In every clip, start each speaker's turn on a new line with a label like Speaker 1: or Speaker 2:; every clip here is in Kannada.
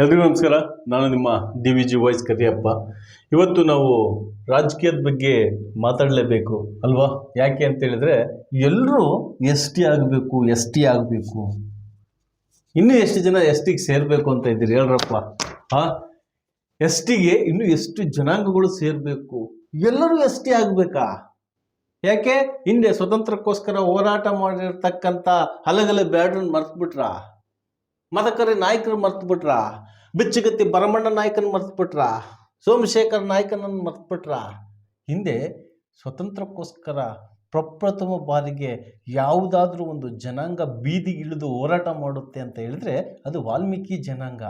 Speaker 1: ಎಲ್ರಿಗೂ ನಮಸ್ಕಾರ. ನಾನು ನಿಮ್ಮ D V G voice Kariyappa. ಇವತ್ತು ನಾವು ರಾಜಕೀಯದ ಬಗ್ಗೆ ಮಾತಾಡಲೇಬೇಕು, ಅಲ್ವಾ? ಯಾಕೆ ಅಂತೇಳಿದರೆ ಎಲ್ಲರೂ ಎಸ್ ಟಿ ಆಗಬೇಕು, ಎಸ್ ಟಿ ಆಗಬೇಕು. ಇನ್ನೂ ಎಷ್ಟು ಜನ ಎಸ್ ಟಿಗೆ ಸೇರಬೇಕು ಅಂತ ಇದ್ದೀರಿ? ಹೇಳ್ರಪ್ಪ. ಹಾಂ ಎಸ್ ಟಿಗೆ ಇನ್ನೂ ಎಷ್ಟು ಜನಾಂಗಗಳು ಸೇರಬೇಕು? ಎಲ್ಲರೂ ಎಸ್ ಟಿ ಆಗಬೇಕಾ? ಯಾಕೆ? ಹಿಂದೆ ಸ್ವತಂತ್ರಕ್ಕೋಸ್ಕರ ಹೋರಾಟ ಮಾಡಿರ್ತಕ್ಕಂಥ ಹಲಗಲೆ ಬ್ಯಾಡ್ರನ್ನ ಮರ್ತ್ಬಿಟ್ರಾ? ಮದಕರಿ ನಾಯಕರು ಮರ್ತ್ಬಿಟ್ರ? ಬಿಚ್ಚಗತ್ತಿ ಭರಮಣ್ಣ ನಾಯಕನ ಮರ್ತ್ಬಿಟ್ರ? ಸೋಮಶೇಖರ್ ನಾಯಕನನ್ನು ಮರ್ತ್ಬಿಟ್ರ? ಹಿಂದೆ ಸ್ವತಂತ್ರಕ್ಕೋಸ್ಕರ ಪ್ರಪ್ರಥಮ ಬಾರಿಗೆ ಯಾವುದಾದ್ರೂ ಒಂದು ಜನಾಂಗ ಬೀದಿಗಿಳಿದು ಹೋರಾಟ ಮಾಡುತ್ತೆ ಅಂತ ಹೇಳಿದ್ರೆ ಅದು ವಾಲ್ಮೀಕಿ ಜನಾಂಗ.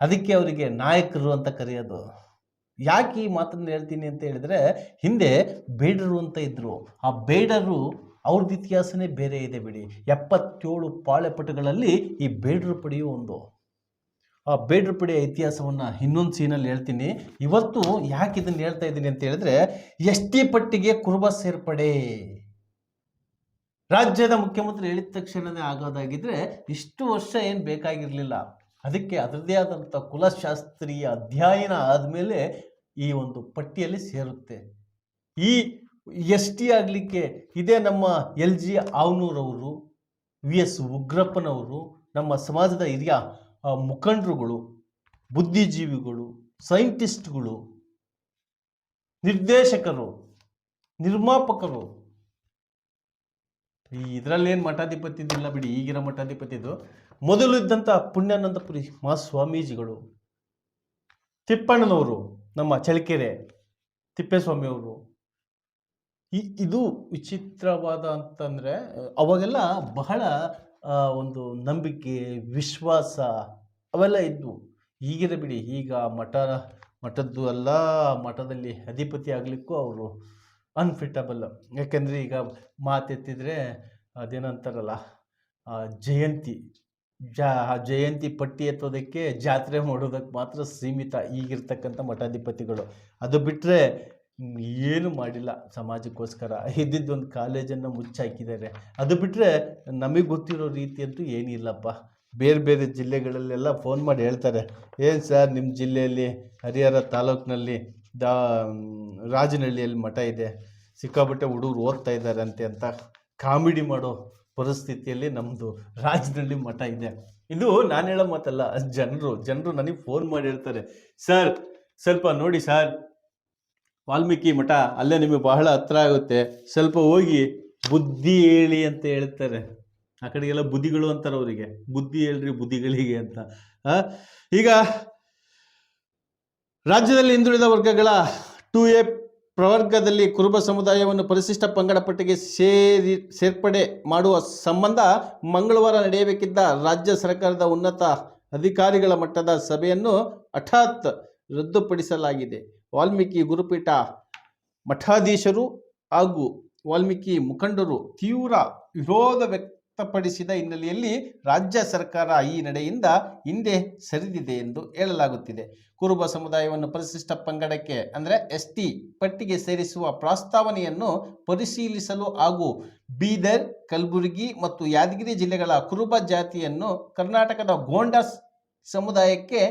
Speaker 1: ಅದಕ್ಕೆ ಅವರಿಗೆ ನಾಯಕರು ಅಂತ ಕರೆಯೋದು. ಯಾಕೆ ಈ ಮಾತನ್ನು ಹೇಳ್ತೀನಿ ಅಂತ ಹೇಳಿದ್ರೆ ಹಿಂದೆ ಬೇಡರು ಅಂತ ಇದ್ದರು ಆ ಬೇಡರು ಅವ್ರದ್ದು ಇತಿಹಾಸನೇ ಬೇರೆ ಇದೆ ಬಿಡಿ. ಎಪ್ಪತ್ತೇಳು ಪಾಳೆಪಟುಗಳಲ್ಲಿ ಈ ಬೇಡ್ರ ಪಡೆಯು ಒಂದು. ಆ ಬೇಡ್ರ ಪಡೆಯ ಇತಿಹಾಸವನ್ನು ಇನ್ನೊಂದು ಸೀನಲ್ಲಿ ಹೇಳ್ತೀನಿ. ಇವತ್ತು ಯಾಕೆ ಇದನ್ನು ಹೇಳ್ತಾ ಇದ್ದೀನಿ ಅಂತ ಹೇಳಿದ್ರೆ, ಎಸ್ ಟಿ ಪಟ್ಟಿಗೆ ಕುರುಬ ಸೇರ್ಪಡೆ. ರಾಜ್ಯದ ಮುಖ್ಯಮಂತ್ರಿ ಹೇಳಿದ ತಕ್ಷಣವೇ ಆಗೋದಾಗಿದ್ರೆ ಇಷ್ಟು ವರ್ಷ ಏನು ಬೇಕಾಗಿರಲಿಲ್ಲ. ಅದಕ್ಕೆ ಅದರದೇ ಆದಂಥ ಕುಲಶಾಸ್ತ್ರೀಯ ಅಧ್ಯಯನ ಆದಮೇಲೆ ಈ ಒಂದು ಪಟ್ಟಿಯಲ್ಲಿ ಸೇರುತ್ತೆ. ಈ ಎಸ್ ಟಿ ಆಗಲಿಕ್ಕೆ ಇದೇ ನಮ್ಮ ಎಲ್ ಜಿ ಆವ್ನೂರವರು, ವಿ ಎಸ್ ಉಗ್ರಪ್ಪನವರು, ನಮ್ಮ ಸಮಾಜದ ಹಿರಿಯ ಮುಖಂಡರುಗಳು, ಬುದ್ಧಿಜೀವಿಗಳು, ಸೈಂಟಿಸ್ಟ್ಗಳು, ನಿರ್ದೇಶಕರು, ನಿರ್ಮಾಪಕರು. ಈ ಮಠಾಧಿಪತಿ ಇದಿಲ್ಲ ಬಿಡಿ, ಈಗಿನ ಮಠಾಧಿಪತಿದು ಮೊದಲು ಇದ್ದಂಥ ಪುಣ್ಯಾನಂದಪುರಿ ಮಾ ಸ್ವಾಮೀಜಿಗಳು ತಿಪ್ಪಣ್ಣನವರು, ನಮ್ಮ ಚಳ್ಳಕೆರೆ ತಿಪ್ಪೇಸ್ವಾಮಿಯವರು. ಈ, ಇದು ವಿಚಿತ್ರವಾದ ಅಂತಂದರೆ, ಅವಾಗೆಲ್ಲ ಬಹಳ ಒಂದು ನಂಬಿಕೆ, ವಿಶ್ವಾಸ ಅವೆಲ್ಲ ಇದ್ವು. ಈಗಿದೆ ಬಿಡಿ, ಈಗ ಮಠ, ಮಠದ್ದು ಎಲ್ಲ ಮಠದಲ್ಲಿ ಅಧಿಪತಿ ಆಗಲಿಕ್ಕೂ ಅವರು ಅನ್ಫಿಟಬಲ್ ಯಾಕೆಂದರೆ ಈಗ ಮಾತೆತ್ತಿದ್ರೆ ಅದೇನಂತಾರಲ್ಲ ಜಯಂತಿ, ಜಾ ಜಯಂತಿ ಪಟ್ಟಿ ಎತ್ತೋದಕ್ಕೆ ಜಾತ್ರೆ ಮಾಡೋದಕ್ಕೆ ಮಾತ್ರ ಸೀಮಿತ ಈಗಿರ್ತಕ್ಕಂಥ ಮಠಾಧಿಪತಿಗಳು. ಅದು ಬಿಟ್ಟರೆ ಏನು ಮಾಡಿಲ್ಲ ಸಮಾಜಕ್ಕೋಸ್ಕರ. ಇದ್ದಿದ್ದೊಂದು ಕಾಲೇಜನ್ನು ಮುಚ್ಚಾಕಿದ್ದಾರೆ. ಅದು ಬಿಟ್ಟರೆ ನಮಗೆ ಗೊತ್ತಿರೋ ರೀತಿ ಅಂತೂ ಏನಿಲ್ಲಪ್ಪ. ಬೇರೆ ಬೇರೆ ಜಿಲ್ಲೆಗಳಲ್ಲೆಲ್ಲ ಫೋನ್ ಮಾಡಿ ಹೇಳ್ತಾರೆ. ಏನು ಸರ್ ನಿಮ್ಮ ಜಿಲ್ಲೆಯಲ್ಲಿ, ಹರಿಹರ ತಾಲೂಕಿನಲ್ಲಿ ದಾ ರಾಜನಹಳ್ಳಿಯಲ್ಲಿ ಮಠ ಇದೆ. ಸಿಕ್ಕಾಪಟ್ಟೆ ಹುಡುಗರು ಓದ್ತಾ ಇದ್ದಾರೆ ಅಂತೆ ಅಂತ ಕಾಮಿಡಿ ಮಾಡೋ ಪರಿಸ್ಥಿತಿಯಲ್ಲಿ ನಮ್ಮದು ರಾಜನಹಳ್ಳಿ ಮಠ ಇದೆ. ಇದು ನಾನು ಹೇಳೋ ಮಾತಲ್ಲ, ಜನರು ಜನರು ನನಗೆ ಫೋನ್ ಮಾಡಿ ಹೇಳ್ತಾರೆ, ಸರ್, ಸ್ವಲ್ಪ ನೋಡಿ ಸರ್ ವಾಲ್ಮೀಕಿ ಮಠ, ಅಲ್ಲೇ ನಿಮಗೆ ಬಹಳ ಹತ್ರ ಆಗುತ್ತೆ. ಸ್ವಲ್ಪ ಹೋಗಿ ಬುದ್ಧಿ ಹೇಳಿ ಅಂತ ಹೇಳ್ತಾರೆ. ಆ ಕಡೆಗೆಲ್ಲ ಬುದ್ಧಿಗಳು ಅಂತಾರೆ ಅವರಿಗೆ. ಬುದ್ಧಿ ಹೇಳ್ರಿ ಬುದ್ಧಿಗಳಿಗೆ ಅಂತ. ಈಗ ರಾಜ್ಯದಲ್ಲಿ ಹಿಂದುಳಿದ ವರ್ಗಗಳ ಟು ಎ ಪ್ರವರ್ಗದಲ್ಲಿ ಕುರುಬ ಸಮುದಾಯವನ್ನು ಪರಿಶಿಷ್ಟ ಪಂಗಡ ಪಟ್ಟಿಗೆ ಸೇರಿ, ಸೇರ್ಪಡೆ ಮಾಡುವ ಸಂಬಂಧ ಮಂಗಳವಾರ ನಡೆಯಬೇಕಿದ್ದ ರಾಜ್ಯ ಸರ್ಕಾರದ ಉನ್ನತ ಅಧಿಕಾರಿಗಳ ಮಟ್ಟದ ಸಭೆಯನ್ನು ಹಠಾತ್ ರದ್ದುಪಡಿಸಲಾಗಿದೆ. ವಾಲ್ಮೀಕಿ ಗುರುಪೀಠ ಮಠಾಧೀಶರು ಹಾಗೂ ವಾಲ್ಮೀಕಿ ಮುಖಂಡರು ತೀವ್ರ ವಿರೋಧ ವ್ಯಕ್ತಪಡಿಸಿದ ಹಿನ್ನೆಲೆಯಲ್ಲಿ ರಾಜ್ಯ ಸರ್ಕಾರ ಈ ನಡೆಯಿಂದ ಹಿಂದೆ ಸರಿದಿದೆ ಎಂದು ಹೇಳಲಾಗುತ್ತಿದೆ. ಕುರುಬ ಸಮುದಾಯವನ್ನು ಪರಿಶಿಷ್ಟ ಪಂಗಡಕ್ಕೆ, ಅಂದರೆ ಎಸ್ ಟಿ ಪಟ್ಟಿಗೆ ಸೇರಿಸುವ ಪ್ರಸ್ತಾವನೆಯನ್ನು ಪರಿಶೀಲಿಸಲು ಹಾಗೂ ಬೀದರ್, ಕಲಬುರಗಿ ಮತ್ತು ಯಾದಗಿರಿ ಜಿಲ್ಲೆಗಳ ಕುರುಬ ಜಾತಿಯನ್ನು ಕರ್ನಾಟಕದ ಗೋಂಡಸ್ ಸಮುದಾಯಕ್ಕೆ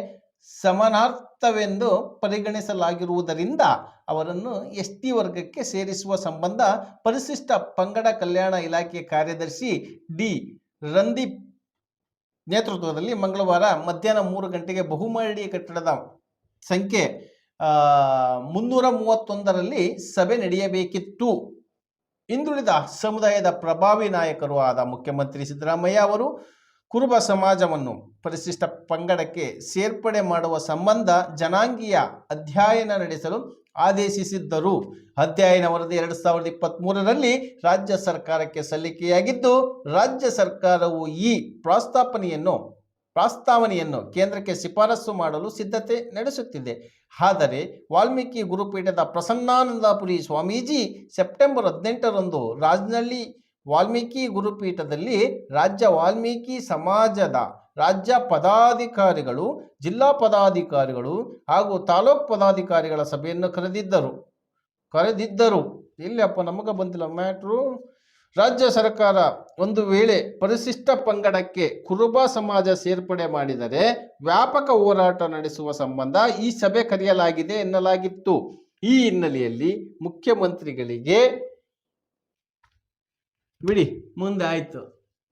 Speaker 1: ಸಮಾನಾರ್ಥವೆಂದು ಪರಿಗಣಿಸಲಾಗಿರುವುದರಿಂದ ಅವರನ್ನು ಎಸ್ ಟಿ ವರ್ಗಕ್ಕೆ ಸೇರಿಸುವ ಸಂಬಂಧ ಪರಿಶಿಷ್ಟ ಪಂಗಡ ಕಲ್ಯಾಣ ಇಲಾಖೆ ಕಾರ್ಯದರ್ಶಿ ಡಿ. ರಂದೀಪ್ ನೇತೃತ್ವದಲ್ಲಿ ಮಂಗಳವಾರ ಮಧ್ಯಾಹ್ನ ಮೂರು ಗಂಟೆಗೆ ಬಹುಮಹಡಿ ಕಟ್ಟಡದ ಸಂಖ್ಯೆ ಮುನ್ನೂರ ಮೂವತ್ತೊಂದರಲ್ಲಿ ಸಭೆ ನಡೆಯಬೇಕಿತ್ತು. ಹಿಂದುಳಿದ ಸಮುದಾಯದ ಪ್ರಭಾವಿ ನಾಯಕರು ಆದ ಮುಖ್ಯಮಂತ್ರಿ ಸಿದ್ದರಾಮಯ್ಯ ಅವರು ಕುರುಬ ಸಮಾಜವನ್ನು ಪರಿಶಿಷ್ಟ ಪಂಗಡಕ್ಕೆ ಸೇರ್ಪಡೆ ಮಾಡುವ ಸಂಬಂಧ ಜನಾಂಗೀಯ ಅಧ್ಯಯನ ನಡೆಸಲು ಆದೇಶಿಸಿದ್ದರು. ಅಧ್ಯಯನ ವರದಿ ಎರಡು ಸಾವಿರದ ಇಪ್ಪತ್ತ್ಮೂರರಲ್ಲಿ ರಾಜ್ಯ ಸರ್ಕಾರಕ್ಕೆ ಸಲ್ಲಿಕೆಯಾಗಿದ್ದು, ರಾಜ್ಯ ಸರ್ಕಾರವು ಈ ಪ್ರಸ್ತಾಪನೆಯನ್ನು, ಪ್ರಸ್ತಾವನೆಯನ್ನು ಕೇಂದ್ರಕ್ಕೆ ಶಿಫಾರಸು ಮಾಡಲು ಸಿದ್ಧತೆ ನಡೆಸುತ್ತಿದೆ. ಆದರೆ, ವಾಲ್ಮೀಕಿ ಗುರುಪೀಠದ ಪ್ರಸನ್ನಾನಂದಪುರಿ ಸ್ವಾಮೀಜಿ ಸೆಪ್ಟೆಂಬರ್ ಹದಿನೆಂಟರಂದು ರಾಜನಹಳ್ಳಿ ವಾಲ್ಮೀಕಿ ಗುರುಪೀಠದಲ್ಲಿ ರಾಜ್ಯ ವಾಲ್ಮೀಕಿ ಸಮಾಜದ ರಾಜ್ಯ ಪದಾಧಿಕಾರಿಗಳು, ಜಿಲ್ಲಾ ಪದಾಧಿಕಾರಿಗಳು ಹಾಗೂ ತಾಲೂಕ್ ಪದಾಧಿಕಾರಿಗಳ ಸಭೆಯನ್ನು ಕರೆದಿದ್ದರು. ಕರೆದಿದ್ದರು. ಇಲ್ಲಪ್ಪ, ನಮಗೆ ಬಂದಿಲ್ಲ ಮ್ಯಾಟ್ರು. ರಾಜ್ಯ ಸರ್ಕಾರ ಒಂದು ವೇಳೆ ಪರಿಶಿಷ್ಟ ಪಂಗಡಕ್ಕೆ ಕುರುಬ ಸಮಾಜ ಸೇರ್ಪಡೆ ಮಾಡಿದರೆ ವ್ಯಾಪಕ ಹೋರಾಟ ನಡೆಸುವ ಸಂಬಂಧ ಈ ಸಭೆ ಕರೆಯಲಾಗಿದೆ ಎನ್ನಲಾಗಿತ್ತು. ಈ ಹಿನ್ನೆಲೆಯಲ್ಲಿ ಮುಖ್ಯಮಂತ್ರಿಗಳಿಗೆ ಬಿಡಿ, ಮುಂದೆ ಆಯಿತು.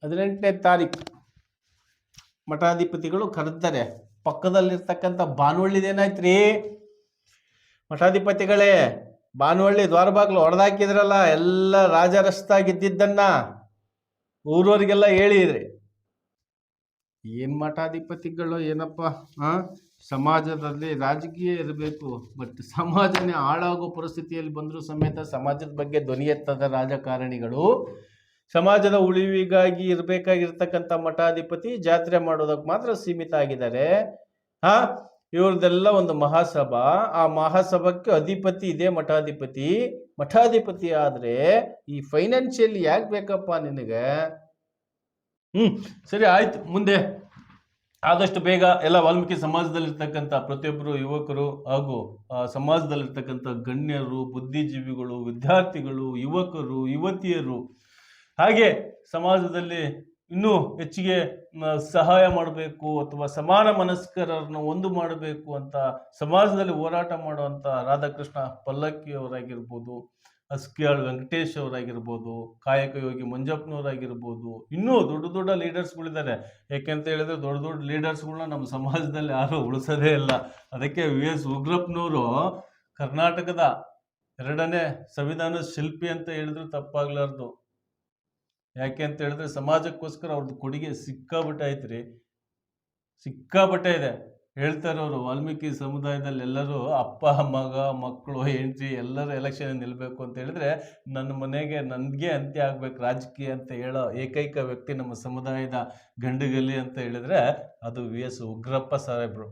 Speaker 1: ಹದಿನೆಂಟನೇ ತಾರೀಕು ಮಠಾಧಿಪತಿಗಳು ಕರೆದರೆ ಪಕ್ಕದಲ್ಲಿರ್ತಕ್ಕಂಥ ಬಾನವಳ್ಳಿದೇನಾಯ್ತು ರೀ ಮಠಾಧಿಪತಿಗಳೇ ಭಾನುವಳ್ಳಿ ದ್ವಾರಬಾಗ್ಲು ಹೊಡೆದಾಕಿದ್ರಲ್ಲ ಎಲ್ಲ ರಾಜರಸ್ತಾಗಿದ್ದಿದ್ದನ್ನ ಊರವರಿಗೆಲ್ಲ ಹೇಳಿದ್ರಿ. ಏನ್ ಮಠಾಧಿಪತಿಗಳು, ಏನಪ್ಪ ಸಮಾಜದಲ್ಲಿ ರಾಜಕೀಯ ಇರಬೇಕು, ಬಟ್ ಸಮಾಜನೇ ಹಾಳಾಗೋ ಪರಿಸ್ಥಿತಿಯಲ್ಲಿ ಬಂದರೂ ಸಮೇತ ಸಮಾಜದ ಬಗ್ಗೆ ಧ್ವನಿ ಎತ್ತದ ರಾಜಕಾರಣಿಗಳು. ಸಮಾಜದ ಉಳಿವಿಗಾಗಿ ಇರಬೇಕಾಗಿರ್ತಕ್ಕಂಥ ಮಠಾಧಿಪತಿ ಜಾತ್ರೆ ಮಾಡೋದಕ್ಕೆ ಮಾತ್ರ ಸೀಮಿತ ಆಗಿದ್ದಾರೆ. ಹಾ ಇವ್ರದೆಲ್ಲ ಒಂದು ಮಹಾಸಭಾ. ಆ ಮಹಾಸಭಕ್ಕೆ ಅಧಿಪತಿ ಇದೆ, ಮಠಾಧಿಪತಿ. ಮಠಾಧಿಪತಿ ಆದ್ರೆ ಈ ಫೈನಾನ್ಷಿಯಲ್ ಯಾಕೆ ಬೇಕಪ್ಪ ನಿನಗೆ? ಹ್ಮ್, ಸರಿ, ಆಯ್ತು. ಮುಂದೆ ಆದಷ್ಟು ಬೇಗ ಎಲ್ಲ ವಾಲ್ಮೀಕಿ ಸಮಾಜದಲ್ಲಿರ್ತಕ್ಕಂಥ ಪ್ರತಿಯೊಬ್ಬರು ಯುವಕರು ಹಾಗೂ ಸಮಾಜದಲ್ಲಿರ್ತಕ್ಕಂಥ ಗಣ್ಯರು, ಬುದ್ಧಿಜೀವಿಗಳು, ವಿದ್ಯಾರ್ಥಿಗಳು, ಯುವಕರು, ಯುವತಿಯರು ಹಾಗೆ ಸಮಾಜದಲ್ಲಿ ಇನ್ನೂ ಹೆಚ್ಚಿಗೆ ಸಹಾಯ ಮಾಡಬೇಕು ಅಥವಾ ಸಮಾನ ಮನಸ್ಕರನ್ನು ಒಂದು ಮಾಡಬೇಕು ಅಂತ ಸಮಾಜದಲ್ಲಿ ಹೋರಾಟ ಮಾಡುವಂಥ ರಾಧಾಕೃಷ್ಣ ಪಲ್ಲಕ್ಕಿ ಅವರಾಗಿರ್ಬೋದು, ಅಸ್ಕಿಯಾಳ್ ವೆಂಕಟೇಶ್ ಅವರಾಗಿರ್ಬೋದು, ಕಾಯಕ ಯೋಗಿ ಮಂಜಪ್ಪನವರಾಗಿರ್ಬೋದು, ಇನ್ನೂ ದೊಡ್ಡ ದೊಡ್ಡ ಲೀಡರ್ಸ್ಗಳಿದ್ದಾರೆ ಯಾಕೆಂತ ಹೇಳಿದ್ರೆ ದೊಡ್ಡ ದೊಡ್ಡ ಲೀಡರ್ಸ್ಗಳನ್ನ ನಮ್ಮ ಸಮಾಜದಲ್ಲಿ ಯಾರು ಉಳಿಸೋದೇ ಇಲ್ಲ. ಅದಕ್ಕೆ ವಿ. ಎಸ್. ಉಗ್ರಪ್ಪನವರು ಕರ್ನಾಟಕದ ಎರಡನೇ ಸಂವಿಧಾನ ಶಿಲ್ಪಿ ಅಂತ ಹೇಳಿದ್ರು ತಪ್ಪಾಗ್ಲಾರ್ದು. ಯಾಕೆ ಅಂತ ಹೇಳಿದ್ರೆ ಸಮಾಜಕ್ಕೋಸ್ಕರ ಅವ್ರದ್ದು ಕೊಡುಗೆ ಸಿಕ್ಕಾಬಟ್ಟೆ ಐತ್ರಿ ಸಿಕ್ಕಾಬಟ್ಟೆ ಇದೆ ಹೇಳ್ತಾರೆ ಅವರು ವಾಲ್ಮೀಕಿ ಸಮುದಾಯದಲ್ಲಿ ಎಲ್ಲರೂ ಅಪ್ಪ, ಮಗ, ಮಕ್ಕಳು, ಹೆಂಡತಿ ಎಲ್ಲರೂ ಎಲೆಕ್ಷನ್ ನಿಲ್ಲಬೇಕು ಅಂತ ಹೇಳಿದ್ರೆ ನನ್ನ ಮನೆಗೆ ನನಗೆ ಅಂತ್ಯ ಆಗ್ಬೇಕು. ರಾಜಕೀಯ ಅಂತ ಹೇಳೋ ಏಕೈಕ ವ್ಯಕ್ತಿ ನಮ್ಮ ಸಮುದಾಯದ ಗಂಡುಗಲಿ ಅಂತ ಹೇಳಿದ್ರೆ ಅದು ವಿ. ಎಸ್. ಉಗ್ರಪ್ಪ ಸಾಹೇಬ್ರು.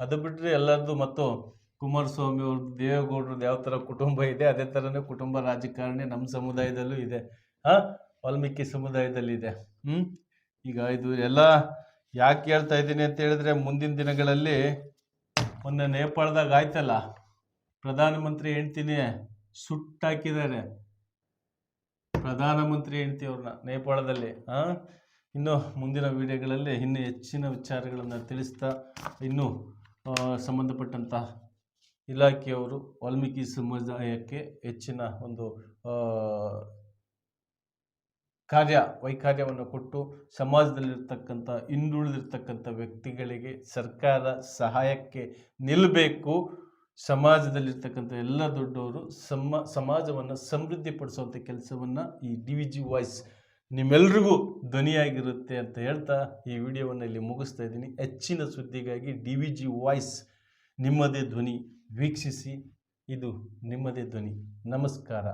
Speaker 1: ಅದು ಬಿಟ್ಟರೆ ಎಲ್ಲರದ್ದು ಮತ್ತು ಕುಮಾರಸ್ವಾಮಿ ಅವ್ರದ್ದು, ದೇವೇಗೌಡರದ್ದು ಯಾವ ಥರ ಕುಟುಂಬ ಇದೆ, ಅದೇ ಥರನೇ ಕುಟುಂಬ ರಾಜಕಾರಣಿ ನಮ್ಮ ಸಮುದಾಯದಲ್ಲೂ ಇದೆ. ಹಾಂ? ವಾಲ್ಮೀಕಿ ಸಮುದಾಯದಲ್ಲಿದೆ. ಹ್ಞೂ ಈಗ ಇದು ಎಲ್ಲ ಯಾಕೆ ಹೇಳ್ತಾ ಇದ್ದೀನಿ ಅಂತ ಹೇಳಿದ್ರೆ ಮುಂದಿನ ದಿನಗಳಲ್ಲಿ ಮೊನ್ನೆ ನೇಪಾಳದಾಗ ಆಯ್ತಲ್ಲ ಪ್ರಧಾನಮಂತ್ರಿ ಹೆಂಡ್ತಿನೇ ಸುಟ್ಟಾಕಿದ್ದಾರೆ. ಪ್ರಧಾನಮಂತ್ರಿ ಹೆಂಡ್ತಿ ಅವ್ರನ್ನ ನೇಪಾಳದಲ್ಲಿ ಆ? ಇನ್ನು ಮುಂದಿನ ವಿಡಿಯೋಗಳಲ್ಲಿ ಇನ್ನೂ ಹೆಚ್ಚಿನ ವಿಚಾರಗಳನ್ನು ತಿಳಿಸ್ತಾ ಇನ್ನೂ ಸಂಬಂಧಪಟ್ಟಂತಹ ಇಲಾಖೆಯವರು ವಾಲ್ಮೀಕಿ ಸಮುದಾಯಕ್ಕೆ ಹೆಚ್ಚಿನ ಒಂದು ಆ, ಕಾರ್ಯ, ವೈಕಾರ್ಯವನ್ನು ಕೊಟ್ಟು ಸಮಾಜದಲ್ಲಿರ್ತಕ್ಕಂಥ, ಹಿಂದುಳಿದಿರ್ತಕ್ಕಂಥ ವ್ಯಕ್ತಿಗಳಿಗೆ ಸರ್ಕಾರ ಸಹಾಯಕ್ಕೆ ನಿಲ್ಲಬೇಕು ಸಮಾಜದಲ್ಲಿರ್ತಕ್ಕಂಥ ಎಲ್ಲ ದೊಡ್ಡವರು ಸಮ, ಸಮಾಜವನ್ನು ಸಮೃದ್ಧಿಪಡಿಸುವಂಥ ಕೆಲಸವನ್ನು ಈ ಡಿ ವಿ ಜಿ ವಾಯ್ಸ್ ನಿಮ್ಮೆಲ್ರಿಗೂ ಧ್ವನಿಯಾಗಿರುತ್ತೆ ಅಂತ ಹೇಳ್ತಾ ಈ ವಿಡಿಯೋವನ್ನು ಇಲ್ಲಿ ಮುಗಿಸ್ತಾ ಇದ್ದೀನಿ. ಹೆಚ್ಚಿನ ಸುದ್ದಿಗಾಗಿ ಡಿ ವಿ ಜಿ ವಾಯ್ಸ್ ನಿಮ್ಮದೇ ಧ್ವನಿ. ವೀಕ್ಷಿಸಿ, ಇದು ನಿಮ್ಮದೇ ಧ್ವನಿ. ನಮಸ್ಕಾರ.